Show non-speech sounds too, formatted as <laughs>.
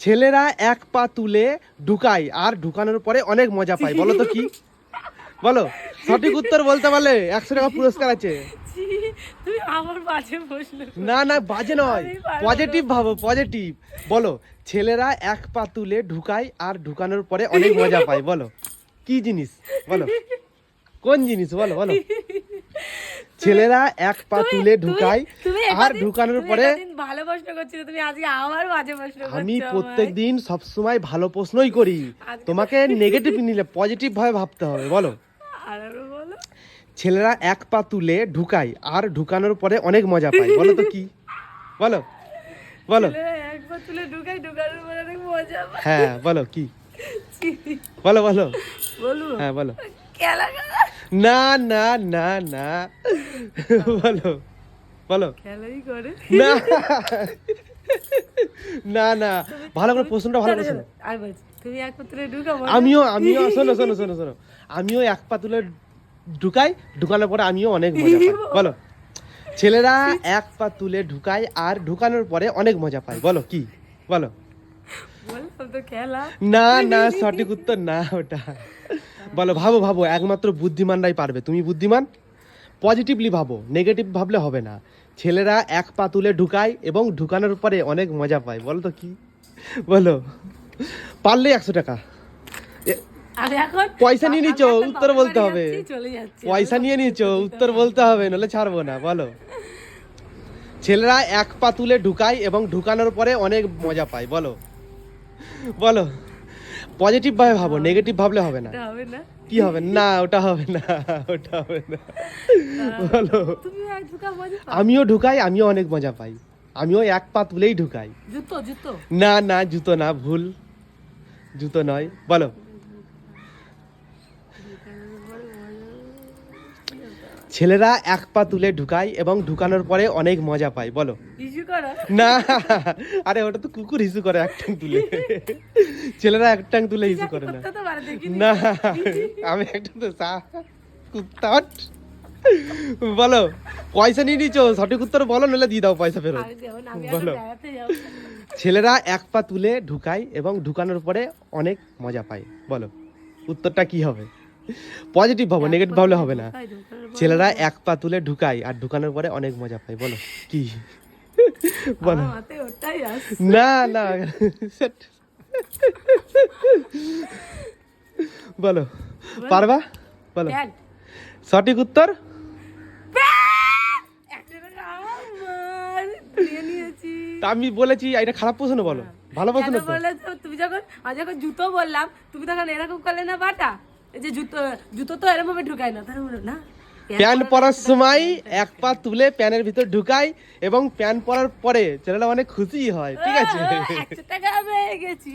ছেলেরা এক পা তুলে ঢুকায় আর ঢুকানোর পরে অনেক মজা পায়। বলো তো কি? বলো সঠিক উত্তর বলতে পারলে একশো টাকা পুরস্কার আছে। তুমি আমার মাঝে বসলে। না না বাজে নয়। পজিটিভ ভাবো পজিটিভ বলো ছেলেরা এক পা তুলে ঢুকায় আর ঢুকানোর পরে অনেক মজা পায়। বলো কি জিনিস? বলো কোন জিনিস? বলো বলো। ছেলেরা এক পা তুলে ঢুকায় আর ঢুকানোর পরে ভালো প্রশ্ন করছিলে তুমি আজকে আবার মাঝে প্রশ্ন আমি। প্রত্যেক দিন সবসময় ভালো প্রশ্নই করি। তোমাকে নেগেটিভ নিলে পজিটিভ ভাবে ভাবতে হবে বলো। বলো। ছেলেরা এক পা তুলে ঢুকায় আর ঢুকানোর পরে অনেক মজা পায় বলো তো কি? বলো বলো। ছেলেরা একবার তুলে ঢুকাই ঢুকানোর পরে অনেক মজা হ্যাঁ বলো কি? ছি, বলো বলো। হ্যাঁ বলো। না না না না। বলো বলো। করে। না। না না। ভালো করে প্রশ্নটা ভালো করে শোনো। তুমি একবার তুলে ঢুকাবো আমিও আমিও শোনো শোনো শোনো শোনো। আমিও এক পা তুলে ঢুকাই ঢুকানোর পরে আমিও অনেক মজা পাই। <laughs> বলো। ছেলেরা এক পা তুলে ঢুকায় আর ঢুকানোর পরে অনেক মজা পায়। বলো কি? বলো। না না সঠিক উত্তর না ওটা। বলো ভাবো ভাবো একমাত্র বুদ্ধিমানরাই পারবে। তুমি বুদ্ধিমান? পজিটিভলি ভাবো নেগেটিভ ভাবলে হবে না। ছেলেরা এক পা তুলে ঢুকায় এবং ঢুকানোর পরে অনেক মজা পায়। বলো তো কি? বলো। পারলে একশো টাকা। পয়সা নিয়ে নিচ্ছ, উত্তর বলতে হবে। পয়সা নিয়ে নিচ্ছ উত্তর বলতে হবে নাহলে ছাড়বো না বলো। ছেলেরা এক পা তুলে ঢুকায় এবং ঢুকানোর পরে অনেক মজা পায় বলো। বলো। পজিটিভ ভাবে ভাবো নেগেটিভ ভাবলে হবে না। হবে না। কি হবে? না ওটা হবে না ওটা হবে না। বলো। আমিও ঢুকাই আমিও অনেক মজা পাই। আমিও এক পা তুলেই ঢুকাই। জুতো জুতো। না না জুতো না ভুল। জুতো নয়। বলো। ছেলেরা এক পা তুলে ঢুকায় এবং ঢুকানোর পরে অনেক মজা পায় বলো। না আরে ওটা তো কুকুর হিসু করে এক টাং তুলে। ছেলেরা এক টাং তুলে হিসু করে না। না। আমি একটা তো কুত্তা বলো পয়সা নিয়ে নিচ্ছ সঠিক উত্তর বলো নাহলে দিয়ে দাও পয়সা ফেরত। বলো। ছেলেরা এক পা তুলে ঢুকায় এবং ঢুকানোর পরে অনেক মজা পায় বলো। উত্তরটা কি হবে? পজিটিভ ভাবো নেগেটিভ ভাবলে হবে না। ছেলেরা এক পা তুলে ঢুকায় আর ঢুকানোর পরে অনেক মজা পায় বলো। কি? <laughs> বলো। না না। বলো। পারবা? বলো। সঠিক উত্তর? আমি বলেছি এটা খারাপ প্রশ্ন বলো। ভালো প্রশ্ন কেন বলে তুমি যখন আমি যখন জুতো বললাম তুমি তখন এরকম করলে না বাটা? এই যে জুতো জুতো তো এরকম ভাবে ঢুকায় না তার না? প্যান্ট পরার সময় এক পা তুলে প্যানের ভিতর ঢুকাই এবং প্যান্ট পরার পরে ছেলেটা অনেক খুশি হয় ঠিক আছে? টাকা পেয়ে গেছি।